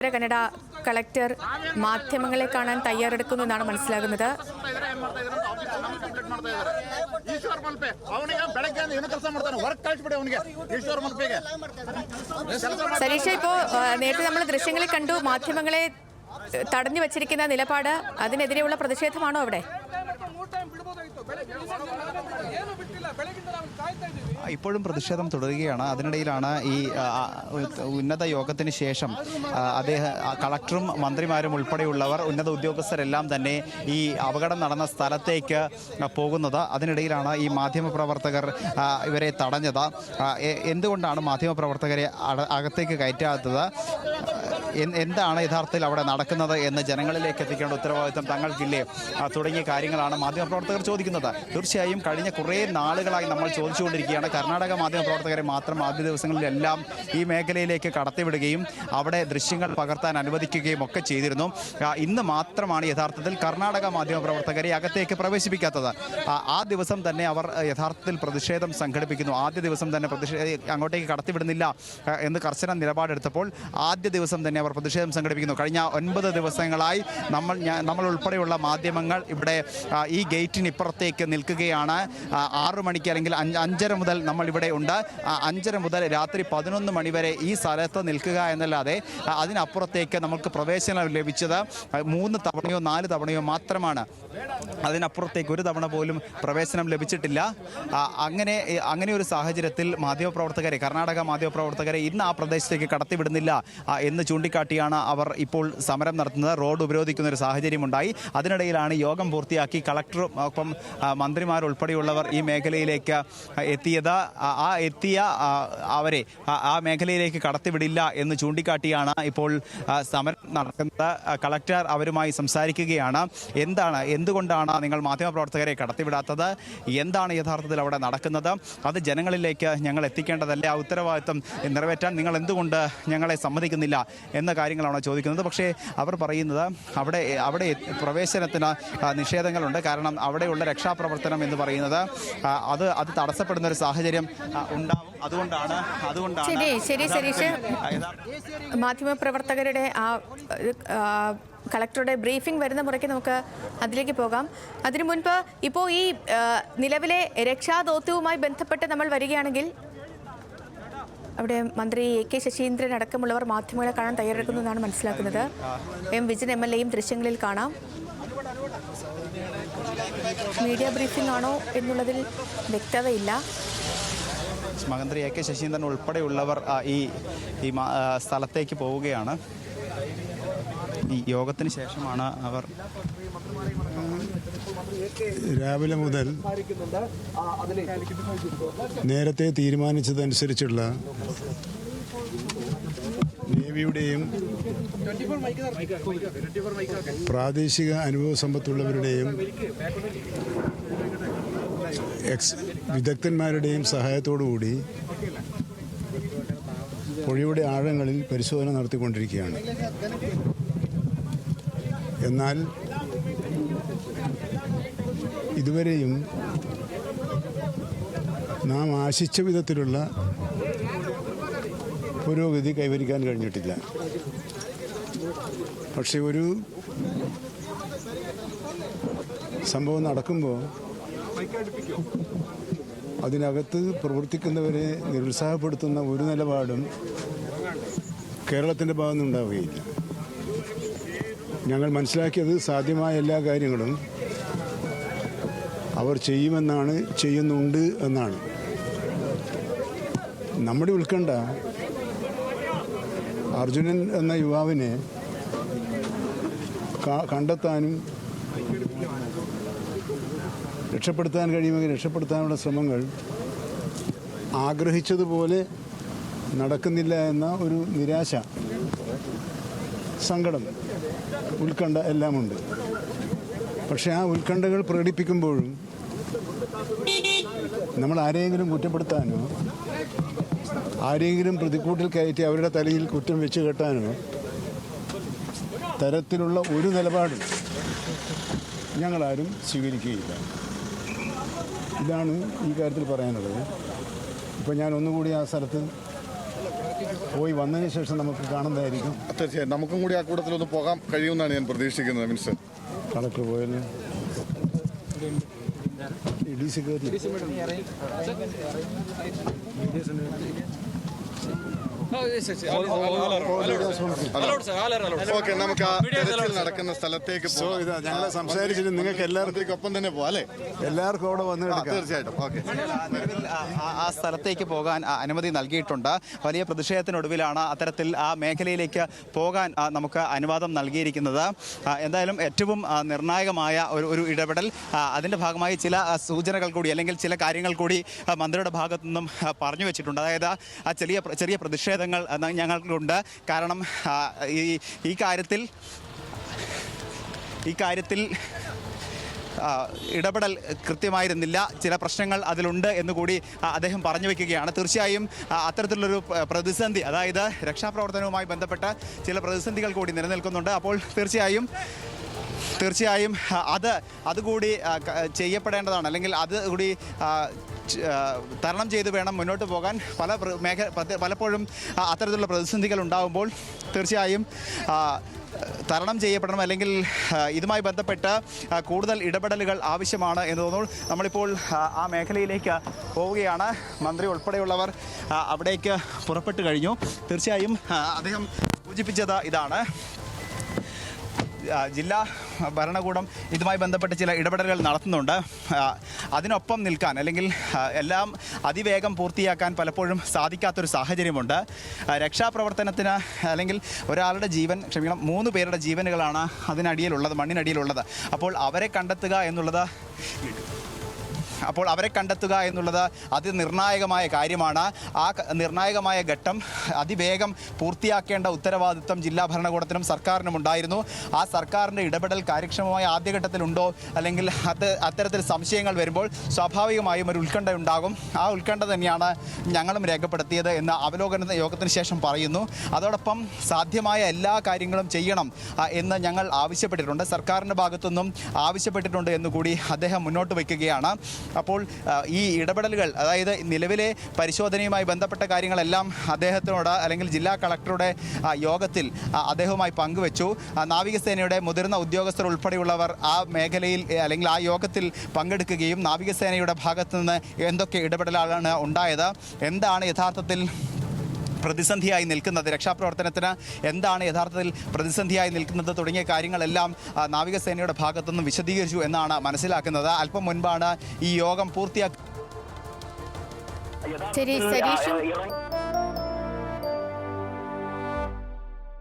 Uttara Kannada collector മാധ്യമങ്ങളെ കാണാൻ തയ്യാറെടുക്കുന്നു എന്നാണ് മനസ്സിലാകുന്നത് ಏನ್ ಮಾಡ್ತಾ ಇದಾರೆ ಅಂತ ಆಫೀಸ್ ನಮಗೆ ಕಂಪ್ಲೀಟ್ ಮಾಡ್ತಾ ಇದಾರೆ ಈಶ್ವರ್ ಮಲ್ಪೆ ಅವನಿಗೆ ಬೆಳಗ್ಗೆ ಏನು ಕೆಲಸ ಮಾಡ್ತಾನೆ ವರ್ಕ್ ಕಳಿಸ್ಬಿಡಿ ಅವನಿಗೆ ಈಶ್ವರ್ ಮಲ್ಪೆಗೆ ಕೆಲಸ സരീഷ ഇപ്പോൾ നേരത്തെ നമ്മൾ ദൃശ്യങ്ങളിൽ കണ്ടു മാധ്യമങ്ങളെ ഏഹ്, തടഞ്ഞു വച്ചിരിക്കുന്ന നിലപാട് അതിനെതിരെയുള്ള പ്രതിഷേധമാണോ അവിടെ ഇപ്പോഴും പ്രതിഷേധം തുടരുകയാണ്. അതിനിടയിലാണ് ഈ ഉന്നത യോഗത്തിന് ശേഷം അദ്ദേഹം കളക്ടറും മന്ത്രിമാരും ഉൾപ്പെടെയുള്ളവർ ഉന്നത ഉദ്യോഗസ്ഥരെല്ലാം തന്നെ ഈ അപകടം നടന്ന സ്ഥലത്തേക്ക് പോകുന്നത്. അതിനിടയിലാണ് ഈ മാധ്യമപ്രവർത്തകർ ഇവരെ തടഞ്ഞത്. എന്തുകൊണ്ടാണ് മാധ്യമപ്രവർത്തകരെ അകത്തേക്ക് കയറ്റാത്തത്? എന്താണ് യഥാർത്ഥത്തിൽ അവിടെ നടക്കുന്നത് എന്ന് ജനങ്ങളിലേക്ക് എത്തിക്കേണ്ട ഉത്തരവാദിത്വം തങ്ങൾക്കില്ലേ തുടങ്ങിയ കാര്യങ്ങളാണ് മാധ്യമപ്രവർത്തകർ ചോദിക്കുന്നത്. തീർച്ചയായും കഴിഞ്ഞ കുറേ നാളുകളായി നമ്മൾ ചോദിച്ചുകൊണ്ടിരിക്കുകയാണ്. കർണാടക മാധ്യമപ്രവർത്തകരെ മാത്രം ആദ്യ ദിവസങ്ങളിലെല്ലാം ഈ മേഖലയിലേക്ക് കടത്തിവിടുകയും അവിടെ ദൃശ്യങ്ങൾ പകർത്താൻ അനുവദിക്കുകയും ഒക്കെ ചെയ്തിരുന്നു. ഇന്ന് മാത്രമാണ് യഥാർത്ഥത്തിൽ കർണാടക മാധ്യമപ്രവർത്തകരെ അകത്തേക്ക് പ്രവേശിപ്പിക്കാത്തത്. ആ, ദിവസം തന്നെ അവർ യഥാർത്ഥത്തിൽ പ്രതിഷേധം സംഘടിപ്പിക്കുന്നു. ആദ്യ ദിവസം തന്നെ പ്രതിഷേധ അങ്ങോട്ടേക്ക് കടത്തിവിടുന്നില്ല എന്ന് കർശന നിലപാടെടുത്തപ്പോൾ ആദ്യ ദിവസം തന്നെ അവർ പ്രതിഷേധം സംഘടിപ്പിക്കുന്നു. കഴിഞ്ഞ ഒൻപത് ദിവസങ്ങളായി നമ്മൾ നമ്മൾ ഉൾപ്പെടെയുള്ള മാധ്യമങ്ങൾ ഇവിടെ ഈ ഗേറ്റിന് ഇപ്പുറത്തേക്ക് നിൽക്കുകയാണ്. ആറ് മണിക്ക് അല്ലെങ്കിൽ അഞ്ച് അഞ്ചര മുതൽ നമ്മൾ ഇവിടെ ഉണ്ട്. അഞ്ചര മുതൽ രാത്രി പതിനൊന്ന് മണി വരെ ഈ സ്ഥലത്ത് നിൽക്കുക എന്നല്ലാതെ അതിനപ്പുറത്തേക്ക് നമുക്ക് പ്രവേശനം ലഭിച്ചത് മൂന്ന് തവണയോ നാല് തവണയോ മാത്രമാണ്. അതിനപ്പുറത്തേക്ക് ഒരു തവണ പോലും പ്രവേശനം ലഭിച്ചിട്ടില്ല. അങ്ങനെ അങ്ങനെ ഒരു സാഹചര്യത്തിൽ മാധ്യമപ്രവർത്തകരെ കർണാടക മാധ്യമപ്രവർത്തകരെ ഇന്ന് ആ പ്രദേശത്തേക്ക് കടത്തിവിടുന്നില്ല എന്ന് എന്ന് ചൂണ്ടിക്കാട്ടിയാണ് അവർ ഇപ്പോൾ സമരം നടത്തുന്നത്. റോഡ് ഉപരോധിക്കുന്ന ഒരു സാഹചര്യമുണ്ടായി. അതിനിടയിലാണ് യോഗം പൂർത്തിയാക്കി കളക്ടറും ഒപ്പം മന്ത്രിമാരുൾപ്പെടെയുള്ളവർ ഈ മേഖലയിലേക്ക് എത്തിയത്. ആ- എത്തിയ അവരെ ആ മേഖലയിലേക്ക് കടത്തിവിടില്ല എന്ന് ചൂണ്ടിക്കാട്ടിയാണ് ഇപ്പോൾ സമരം നടക്കുന്നത്. കളക്ടർ അവരുമായി സംസാരിക്കുകയാണ്. എന്താണ് എന്തുകൊണ്ടാണ് നിങ്ങൾ മാധ്യമപ്രവർത്തകരെ കടത്തിവിടാത്തത്? എന്താണ് യഥാർത്ഥത്തിൽ അവിടെ നടക്കുന്നത്? അത് ജനങ്ങളിലേക്ക് ഞങ്ങൾ എത്തിക്കേണ്ടതല്ലേ? ആ ഉത്തരവാദിത്വം നിറവേറ്റാൻ നിങ്ങൾ എന്തുകൊണ്ട് ഞങ്ങളെ സമ്മതിക്കുന്നില്ല എന്ന കാര്യങ്ങളാണ് ചോദിക്കുന്നത്. പക്ഷേ അവർ പറയുന്നത് അവിടെ അവിടെ പ്രവേശനത്തിന് നിഷേധങ്ങളുണ്ട്. കാരണം അവിടെയുള്ള രക്ഷാപ്രവർത്തനം എന്ന് പറയുന്നത് അത് അത് തടസ്സപ്പെടുന്ന ഒരു സാഹചര്യം ഉണ്ടാവും. അതുകൊണ്ടാണ് അതുകൊണ്ടാണ് ശരി ശരി സരീഷ് മാധ്യമപ്രവർത്തകരുടെ ആ, കളക്ടറുടെ ബ്രീഫിംഗ് വരുന്ന മുറയ്ക്ക് നമുക്ക് അതിലേക്ക് പോകാം. അതിനു മുൻപ് ഇപ്പോൾ ഈ നിലവിലെ രക്ഷാദൗത്യവുമായി ബന്ധപ്പെട്ട് നമ്മൾ വരികയാണെങ്കിൽ അവിടെ മന്ത്രി എ കെ ശശീന്ദ്രൻ അടക്കമുള്ളവർ മാധ്യമങ്ങളെ കാണാൻ തയ്യാറെടുക്കുന്നതാണ് മനസ്സിലാക്കുന്നത്. എം വിജയൻ എം എൽ എയും ദൃശ്യങ്ങളിൽ കാണാം. മീഡിയ ബ്രീഫിംഗ് ആണോ എന്നുള്ളതിൽ വ്യക്തതയില്ല. മന്ത്രി എ കെ ശശീന്ദ്രൻ ഉൾപ്പെടെയുള്ളവർ ഈ സ്ഥലത്തേക്ക് പോവുകയാണ്. ഈ യോഗത്തിന് ശേഷമാണ് അവർ രാവിലെ മുതൽ നേരത്തെ തീരുമാനിച്ചതനുസരിച്ചുള്ള നേവിയുടെയും പ്രാദേശിക അനുഭവ സമ്പത്തുള്ളവരുടെയും എക്സ് വിദഗ്ധന്മാരുടെയും സഹായത്തോടുകൂടി പുഴയുടെ ആഴങ്ങളിൽ പരിശോധന നടത്തിക്കൊണ്ടിരിക്കുകയാണ്. എന്നാൽ ഇതുവരെയും നാം ആശിച്ച വിധത്തിലുള്ള പുരോഗതി കൈവരിക്കാൻ കഴിഞ്ഞിട്ടില്ല. പക്ഷേ ഒരു സംഭവം നടക്കുമ്പോൾ അതിനകത്ത് പ്രവർത്തിക്കുന്നവരെ നിരുത്സാഹപ്പെടുത്തുന്ന ഒരു നിലപാടും കേരളത്തിന്റെ ഭാഗത്തുനിന്ന് ഉണ്ടാവുകയില്ല ഞങ്ങൾ മനസ്സിലാക്കിയത് സാധ്യമായ എല്ലാ കാര്യങ്ങളും അവർ ചെയ്യുമെന്നാണ് ചെയ്യുന്നുണ്ട് എന്നാണ്. നമ്മുടെ ഉത്കണ്ഠ അർജുനൻ എന്ന യുവാവിനെ കണ്ടെത്താനും രക്ഷപ്പെടുത്താൻ കഴിയുമെങ്കിൽ രക്ഷപ്പെടുത്താനുള്ള ശ്രമങ്ങൾ ആഗ്രഹിച്ചതുപോലെ നടക്കുന്നില്ല എന്ന ഒരു നിരാശ സങ്കടം ഉത്കണ്ഠ എല്ലാമുണ്ട്. പക്ഷെ ആ ഉത്കണ്ഠകൾ പ്രകടിപ്പിക്കുമ്പോഴും നമ്മൾ ആരെയെങ്കിലും കുറ്റപ്പെടുത്താനോ ആരെങ്കിലും പ്രതിക്കൂട്ടിൽ കയറ്റി അവരുടെ തലയിൽ കുറ്റം വെച്ച് കെട്ടാനോ തരത്തിലുള്ള ഒരു നിലപാടും ഞങ്ങളാരും സ്വീകരിക്കുകയില്ല. ഇതാണ് ഈ കാര്യത്തിൽ പറയാനുള്ളത്. ഇപ്പോൾ ഞാൻ ഒന്നുകൂടി ആ സ്ഥലത്ത് പോയി വന്നതിന് ശേഷം നമുക്ക് കാണുന്നതായിരിക്കും. തീർച്ചയായും. നമുക്കും കൂടി ആ കൂട്ടത്തിലൊന്ന് പോകാൻ കഴിയുമെന്നാണ് ഞാൻ പ്രതീക്ഷിക്കുന്നത് മിനിസ്റ്റർ. കളക്ടർ പോയത് ഡി സി കയറി ഓക്കെ നമുക്ക് ആ തെരച്ചിൽ നടക്കുന്ന സ്ഥലത്തേക്ക് സോ ഇതാ ഞങ്ങൾ സംസാരിച്ചിട്ട് നിങ്ങൾക്ക് എല്ലാവർക്കും ഒപ്പം തന്നെ പോവാം അല്ലേ? എല്ലാവർക്കും അവിടെ വന്ന് തീർച്ചയായിട്ടും. ഓക്കെ ആ- സ്ഥലത്തേക്ക് പോകാൻ അനുമതി നൽകിയിട്ടുണ്ട്. വലിയ പ്രതിഷേധത്തിനൊടുവിലാണ് അത്തരത്തിൽ ആ മേഖലയിലേക്ക് പോകാൻ നമുക്ക് അനുവാദം നൽകിയിരിക്കുന്നത്. എന്തായാലും ഏറ്റവും നിർണായകമായ ഒരു ഒരു ഇടപെടൽ അതിന്റെ ഭാഗമായി ചില സൂചനകൾ കൂടി അല്ലെങ്കിൽ ചില കാര്യങ്ങൾ കൂടി മന്ത്രിയുടെ ഭാഗത്തു നിന്നും പറഞ്ഞു വെച്ചിട്ടുണ്ട്. അതായത് ആ ചെറിയ ചെറിയ ചെറിയ പ്രതിഷേധങ്ങൾ ഞങ്ങൾക്കുണ്ട്. കാരണം ഈ ഈ കാര്യത്തിൽ ഈ കാര്യത്തിൽ ഇടപെടൽ കൃത്യമായിരുന്നില്ല. ചില പ്രശ്നങ്ങൾ അതിലുണ്ട് എന്നുകൂടി അദ്ദേഹം പറഞ്ഞു വയ്ക്കുകയാണ് തീർച്ചയായും അത്തരത്തിലുള്ളൊരു പ്രതിസന്ധി അതായത് രക്ഷാപ്രവർത്തനവുമായി ബന്ധപ്പെട്ട ചില പ്രതിസന്ധികൾ കൂടി നിലനിൽക്കുന്നുണ്ട്. അപ്പോൾ തീർച്ചയായും തീർച്ചയായും അത് അതുകൂടി ചെയ്യപ്പെടേണ്ടതാണ്. അല്ലെങ്കിൽ അത് കൂടി തരണം ചെയ്ത് വേണം മുന്നോട്ട് പോകാൻ. പല മേഖല മേഖ പലപ്പോഴും അത്തരത്തിലുള്ള പ്രതിസന്ധികൾ ഉണ്ടാകുമ്പോൾ തീർച്ചയായും തരണം ചെയ്യപ്പെടണം അല്ലെങ്കിൽ ഇതുമായി ബന്ധപ്പെട്ട് കൂടുതൽ ഇടപെടലുകൾ ആവശ്യമാണ് എന്ന് തോന്നുന്നു. നമ്മളിപ്പോൾ ആ, മേഖലയിലേക്ക് പോവുകയാണ്. മന്ത്രി ഉൾപ്പെടെയുള്ളവർ അവിടേക്ക് പുറപ്പെട്ടു കഴിഞ്ഞു. തീർച്ചയായും അദ്ദേഹം സൂചിപ്പിച്ചത് ഇതാണ്. ജില്ലാ ഭരണകൂടം ഇതുമായി ബന്ധപ്പെട്ട് ചില ഇടപെടലുകൾ നടത്തുന്നുണ്ട്. അതിനൊപ്പം നിൽക്കാൻ അല്ലെങ്കിൽ എല്ലാം അതിവേഗം പൂർത്തിയാക്കാൻ പലപ്പോഴും സാധിക്കാത്തൊരു സാഹചര്യമുണ്ട്. രക്ഷാപ്രവർത്തനത്തിന് അല്ലെങ്കിൽ ഒരാളുടെ ജീവൻ ക്ഷമിക്കണം മൂന്ന് പേരുടെ ജീവനുകളാണ് അതിനടിയിലുള്ളത് മണ്ണിനടിയിലുള്ളത്. അപ്പോൾ അവരെ കണ്ടെത്തുക എന്നുള്ളത് അപ്പോൾ അവരെ കണ്ടെത്തുക എന്നുള്ളത് അതിനിർണായകമായ കാര്യമാണ്. ആ നിർണായകമായ ഘട്ടം അതിവേഗം പൂർത്തിയാക്കേണ്ട ഉത്തരവാദിത്വം ജില്ലാ ഭരണകൂടത്തിനും സർക്കാരിനും ഉണ്ടായിരുന്നു. ആ സർക്കാരിന്റെ ഇടപെടൽ കാര്യക്ഷമമായ ആദ്യഘട്ടത്തിലുണ്ടോ? അല്ലെങ്കിൽ അത് അത്തരത്തിൽ സംശയങ്ങൾ വരുമ്പോൾ സ്വാഭാവികമായും ഒരു ഉത്കണ്ഠ ഉണ്ടാകും. ആ ഉത്കണ്ഠ തന്നെയാണ് ഞങ്ങളും രേഖപ്പെടുത്തിയത് എന്ന് അവലോകന യോഗത്തിന് ശേഷം പറയുന്നു. അതോടൊപ്പം സാധ്യമായ എല്ലാ കാര്യങ്ങളും ചെയ്യണം എന്ന് ഞങ്ങൾ ആവശ്യപ്പെട്ടിട്ടുണ്ട്. സർക്കാരിന്റെ ഭാഗത്തുനിന്നും ആവശ്യപ്പെട്ടിട്ടുണ്ട് എന്നുകൂടി അദ്ദേഹം മുന്നോട്ട് വയ്ക്കുകയാണ്. അപ്പോൾ ഈ ഇടപെടലുകൾ അതായത് നിലവിലെ പരിശോധനയുമായി ബന്ധപ്പെട്ട കാര്യങ്ങളെല്ലാം അദ്ദേഹത്തിനോട് അല്ലെങ്കിൽ ജില്ലാ കളക്ടറുടെ യോഗത്തിൽ അദ്ദേഹവുമായി പങ്കുവച്ചു. നാവികസേനയുടെ മുതിർന്ന ഉദ്യോഗസ്ഥർ ഉൾപ്പെടെയുള്ളവർ ആ മേഖലയിൽ അല്ലെങ്കിൽ ആ യോഗത്തിൽ പങ്കെടുക്കുകയും നാവികസേനയുടെ ഭാഗത്തു നിന്ന് എന്തൊക്കെ ഇടപെടലാണ് ഉണ്ടായത് എന്താണ് യഥാർത്ഥത്തിൽ പ്രതിസന്ധിയായി നിൽക്കുന്നത് രക്ഷാപ്രവർത്തനത്തിന് എന്താണ് യഥാർത്ഥത്തിൽ പ്രതിസന്ധിയായി നിൽക്കുന്നത് തുടങ്ങിയ കാര്യങ്ങളെല്ലാം നാവികസേനയുടെ ഭാഗത്തുനിന്ന് വിശദീകരിച്ചു എന്നാണ് മനസ്സിലാക്കുന്നത്. അല്പം മുൻപാണ് ഈ യോഗം പൂർത്തിയാക്കി